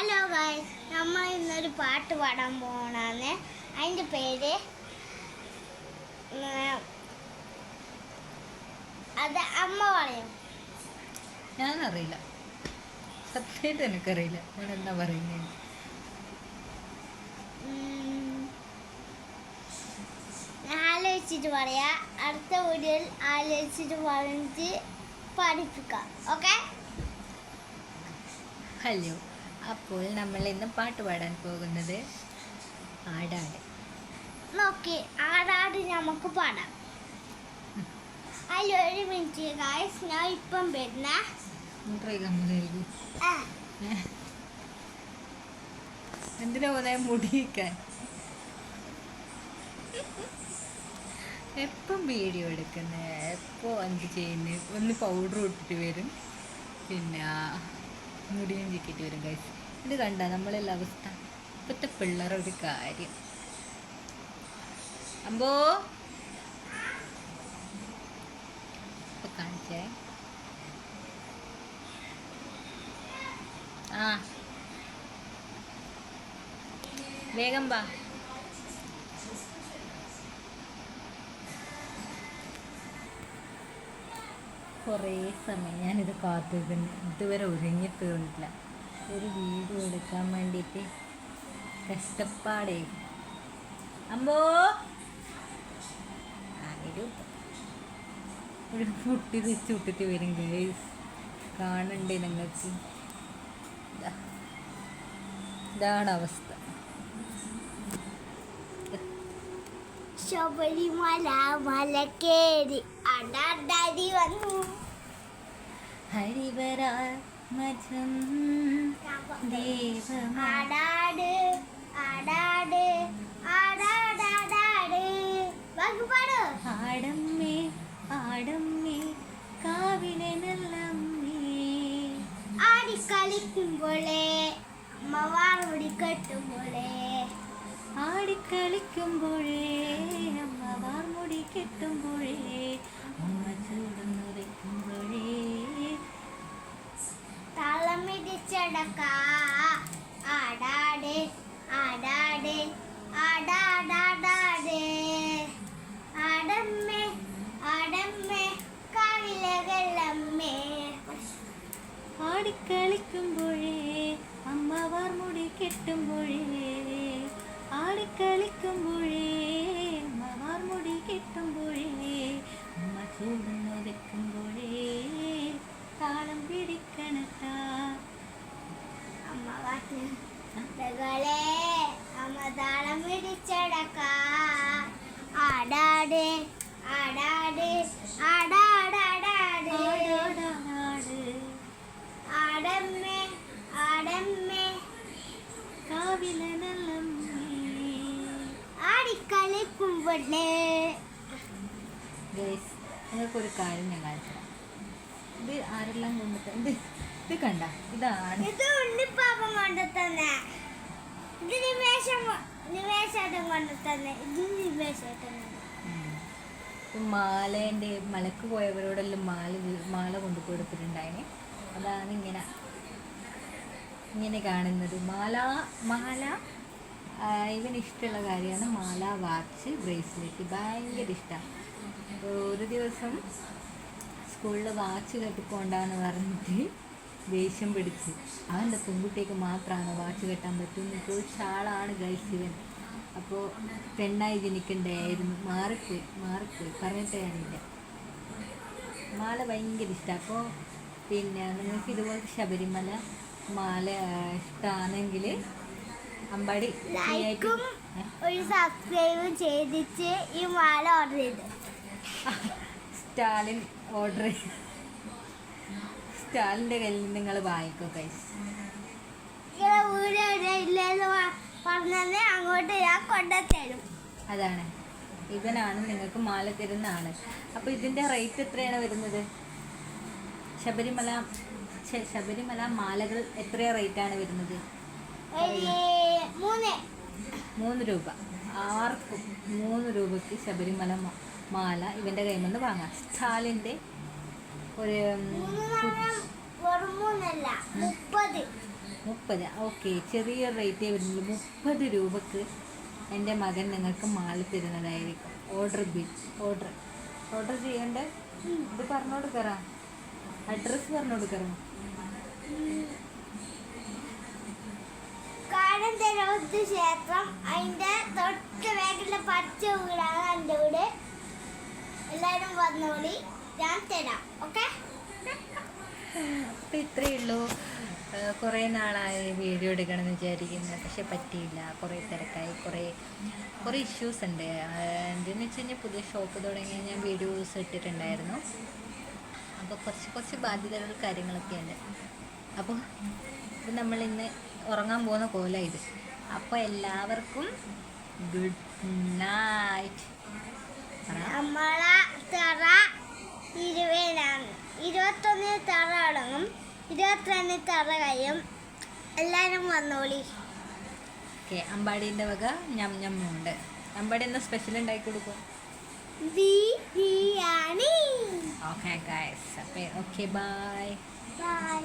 Hello ഗായ് നമ്മൾ ഇന്നൊരു പാട്ട് പാടാൻ പോകണമെന്ന് അതിന്റെ പേര് അത് അമ്മ പറയും. ഞാനറിയില്ല. സത്യമായിട്ട് എനിക്കറിയില്ല. ഞാൻ എന്താ പറയുന്നത് ആലോചിച്ചിട്ട് പറയാ. അടുത്ത വീഡിയോയിൽ ആലോചിച്ചിട്ട് പറഞ്ഞിട്ട് പഠിപ്പിക്കാം. Okay hello. അപ്പോൾ നമ്മൾ ഇന്ന് പാട്ട് പാടാൻ പോകുന്നത് ആടാട്. നോക്കി ആടാട് നമുക്ക് പാടാം. ഒരു മിനിറ്റ് ഗായ്സ് ഞാൻ ഇപ്പം വരുന്ന എന്തിനാ പോകുന്ന മുടിയിക്കാൻ എപ്പം വീഡിയോ എടുക്കുന്നത് എപ്പോൾ എന്ത് ചെയ്യുന്നത് ഒന്ന് പൗഡർ ഇട്ടിട്ട് വരും. പിന്നെ മുടിയും ചിക്കിട്ട് വരും ഗൈസ് ഇത് കണ്ട നമ്മളെല്ലാം അവസ്ഥ. ഇപ്പോഴത്തെ പിള്ളേർ ഒരു കാര്യം. അമ്പോ? ഇപ്പൊ കാണിച്ചേ. ആ. വേഗം വാ. കുറേ സമയം ഞാനിത് കാത്തിരിക്കുന്നു ഇതുവരെ ഒരുങ്ങി തീർന്നിട്ടില്ല ഒരു വീഡിയോ എടുക്കാൻ വേണ്ടിയിട്ട് കഷ്ടപ്പാടേ. അമ്പോ. ഒരു കുട്ടി തിരിച്ചു വിട്ടിട്ട് വരും ഗൈസ് കാണണ്ടേ നിങ്ങൾക്ക്. ഇതാണ് അവസ്ഥ. ശബരിമല മലക്കേരി അടാടി വന്നു. ഹരിവര മജം ദേവമാ. ആടാട് ആടാട് ആടാടാടാട്. ബാക്കി പാട്. ആടമ്മേ ആടമ്മേ കാവിലെ നല്ലമ്മേ ആടിക്കളിക്കുമ്പോളേ അമ്മ വാറുടി കെട്ടുമ്പോളേ. ആടിക്കളിക്കുമ്പോഴേ അമ്മ വാർമുടി കെട്ടുമ്പോഴേ അമ്മ ചൂടുന്നുരയ്ക്കുമ്പോഴേ തളമിടിച്ചടക്ക ആടാടെ ആടാടെ ആടാടാടാട്. ആടമ്മേ ആടമ്മേ കാവിലെ വെള്ളമ്മേ ആടിക്കളിക്കുമ്പോഴേ അമ്മവാർ മുടി കെട്ടുമ്പോഴേ. ആടിക്കളിക്കുമ്പോഴേ അമ്മ വാർമുടി കെട്ടുമ്പോഴേ. അമ്മ ചൂടുന്നുരയ്ക്കുമ്പോഴേ ആടാട് ആടാട് ആടാടാടാട് ആടാടാട് ആടമ്മേ ആടമ്മേ. കാവിലെ നല്ലമ്മേ ആടിക്കളിക്കുമ്പോഴേ ഗൈസ് നിങ്ങൾക്കൊരു കാര്യം ഞാൻ കാണിച്ചു ഇത് ആരെല്ലാം കൊണ്ടിട്ട് ഇത് ഇത് കണ്ട ഇതാണ്. ഇത് ഉണ്ണിപ്പാപ്പൻ കൊണ്ടു തന്നെ ഇത് നിമേഷം നിമേശേട്ടൻ കൊണ്ടു തന്നെ ഇത് നിമേശേട്ടൻ ഉം. മാലേന്റെ മലക്ക് പോയവരോടെല്ലാം മാല മാല കൊണ്ടു അതാണ് ഇങ്ങനെ ഇങ്ങനെ കാണുന്നത്. മാല മാല ഇവന് ഇഷ്ടമുള്ള കാര്യമാണ് മാല വാച്ച് ബ്രേസ്ലെറ്റ്. ഭയങ്കര ഇഷ്ടമാണ്. ഒരു ദിവസം സ്കൂളിൽ വാച്ച് കെട്ടിക്കൊണ്ടാന്ന് പറഞ്ഞിട്ട് ദേഷ്യം പിടിച്ച് അവന്റെ പെൺകുട്ടിക്ക് മാത്രമാണ് വാച്ച് കെട്ടാൻ പറ്റും? ചോദിച്ചാളാണ് ഗൈസ് ഇവൻ. അപ്പോൾ പെണ്ണായി ജനിക്കണ്ടായിരുന്നു. മാറിപ്പോയി മാറിപ്പോയി പറഞ്ഞിട്ടേ ഞാനില്ല മാല ഭയങ്കര ഇഷ്ടമാണ് അപ്പോൾ പിന്നെ നിങ്ങൾക്ക് ഇതുപോലെ ശബരിമല മാല ഇഷ്ടമാണെങ്കിൽ അമ്പാടി ലൈക്കും ഒരു സബ്സ്ക്രൈബും ചെയ്തിട്ട് ഈ മാല ഓർഡർ ചെയ്ത്. സ്റ്റാലിൻ ഓർഡർ സ്റ്റാലിന്റെ കയ്യിൽ നിങ്ങൾ വാങ്ങിക്കോ കൈസ് ഇങ്ങനെ വീട് എവിടെ ഇല്ലെന്ന് പറഞ്ഞത് അങ്ങോട്ട് ഞാൻ കൊണ്ടുതരും അതാണ്. ഇവനാണ് നിങ്ങൾക്ക് മാല തരുന്നതാണ്. അപ്പോൾ ഇതിന്റെ റേറ്റ് എത്രയാണ് വരുന്നത്? ശബരിമല ശബരിമല മാലകൾ എത്ര റേറ്റാണ് വരുന്നത്? മൂന്ന്. രൂപ. ആർക്കും മൂന്ന് രൂപയ്ക്ക് ശബരിമല മാല ഇവന്റെ കയ്യിൽ നിന്ന് വാങ്ങാം. സ്റ്റാലിന്റെ ഒരു മുപ്പത്. മുപ്പത്. ഓക്കെ ചെറിയ റേറ്റേ വരുന്നുള്ളൂ. മുപ്പത് രൂപക്ക് എന്റെ മകൻ നിങ്ങൾക്ക് മാളി തരുന്നതായിരിക്കും. ഓർഡർ ബിൽ ഓർഡർ ഓർഡർ ചെയ്യണ്ടേ? ഇത് പറഞ്ഞു കൊടുക്കറാ? അഡ്രസ്സ് പറഞ്ഞു കൊടുക്കറാ? കാടൻ ക്ഷേത്രം അതിന്റെ തൊട്ട് വേഗമുള്ള പച്ച വീടാണ് എന്റെ വീട്. എല്ലാവരും വന്നോളി. ഞാൻ തരാം. ഓക്കെ? അപ്പം ഇത്രയേ ഉള്ളൂ. കുറേ നാളായി വീഡിയോ എടുക്കണമെന്ന് വിചാരിക്കുന്നത് പക്ഷെ പറ്റിയില്ല. കുറേ തിരക്കായി. കുറേ കുറേ ഇഷ്യൂസ് ഉണ്ട്. എന്തെന്ന് വെച്ച് കഴിഞ്ഞാൽ പുതിയ ഷോപ്പ് തുടങ്ങി ഞാൻ വീഡിയോസ് ഇട്ടിട്ടുണ്ടായിരുന്നു. അപ്പോൾ കുറച്ച് കുറച്ച് ബാധ്യതകൾ കാര്യങ്ങളൊക്കെ ഉണ്ട് അപ്പോൾ നമ്മൾ ഇന്ന് ഉറങ്ങാൻ പോകുന്ന കോല ഇത്. അപ്പോൾ എല്ലാവർക്കും ഗുഡ് നൈറ്റ് നമ്മളെ തറ ഇരുപതിനാണ്. ഇരുപത്തൊന്നിന് തറ തുടങ്ങും ഇരുപത്തിരണ്ടിന് തറ കഴിയും എല്ലാവരും വന്നോളി. ഓക്കെ അമ്പാടീന്റെ വക ഞം ഞമ്മുണ്ട് അമ്പാടി എന്താ സ്പെഷ്യൽ ഉണ്ടാക്കി കൊടുക്കും biriyani. Okay guys. Okay bye bye